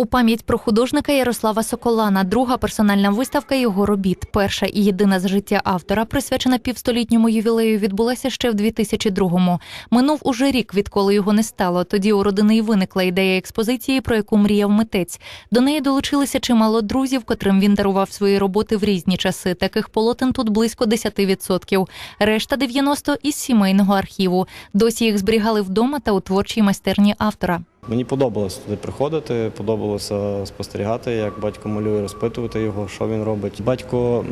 У пам'ять про художника Ярослава Соколана, друга персональна виставка його робіт. Перша і єдина з життя автора, присвячена півстолітньому ювілею, відбулася ще в 2002-му. Минув уже рік, відколи його не стало. Тоді у родини й виникла ідея експозиції, про яку мріяв митець. До неї долучилися чимало друзів, котрим він дарував свої роботи в різні часи. Таких полотен тут близько 10%. Решта 90% із сімейного архіву. Досі їх зберігали вдома та у творчій майстерні автора. Мені подобалося туди приходити, подобалося спостерігати, як батько малює, розпитувати його, що він робить. Батько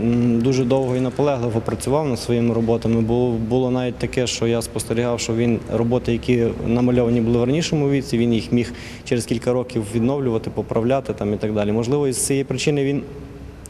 дуже довго і наполегливо працював над своїми роботами. Було, було навіть таке, що я спостерігав, що він роботи, які намальовані були в ранішому віці, він їх міг через кілька років відновлювати, поправляти там і так далі. Можливо, із цієї причини він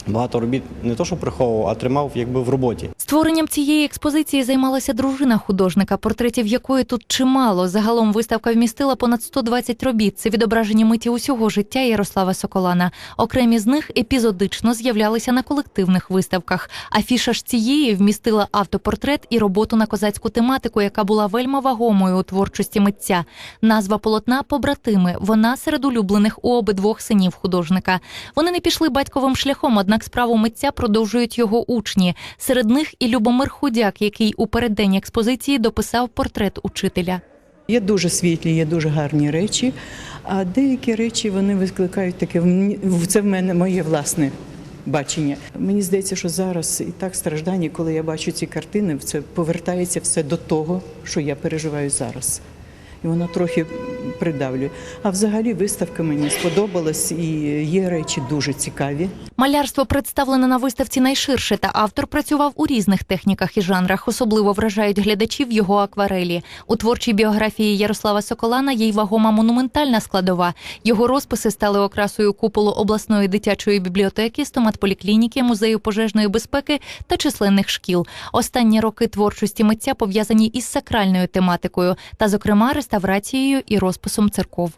багато робіт не то, що приховував, а тримав якби в роботі. Створенням цієї експозиції займалася дружина художника, портретів якої тут чимало. Загалом виставка вмістила понад 120 робіт. Це відображені миті усього життя Ярослава Соколана. Окремі з них епізодично з'являлися на колективних виставках. Афіша ж цієї вмістила автопортрет і роботу на козацьку тематику, яка була вельми вагомою у творчості митця. Назва полотна побратими. Вона серед улюблених у обидвох синів художника. Вони не пішли батьковим шляхом, однак справу митця продовжують його учні. Серед них і Любомир Худяк, який у переддень експозиції дописав портрет учителя. Є дуже світлі, є дуже гарні речі, а деякі речі вони викликають таке це в мене моє власне бачення. Мені здається, що зараз і так страждання, коли я бачу ці картини, це повертається все до того, що я переживаю зараз. І воно трохи придавлює. А взагалі виставка мені сподобалась, і є речі дуже цікаві. Малярство представлене на виставці найширше, та автор працював у різних техніках і жанрах. Особливо вражають глядачів його акварелі. У творчій біографії Ярослава Соколана є й вагома монументальна складова. Його розписи стали окрасою куполу обласної дитячої бібліотеки, стоматполіклініки, музею пожежної безпеки та численних шкіл. Останні роки творчості митця пов'язані із сакральною тематикою, та, зокрема, реставрацією і розписом церков.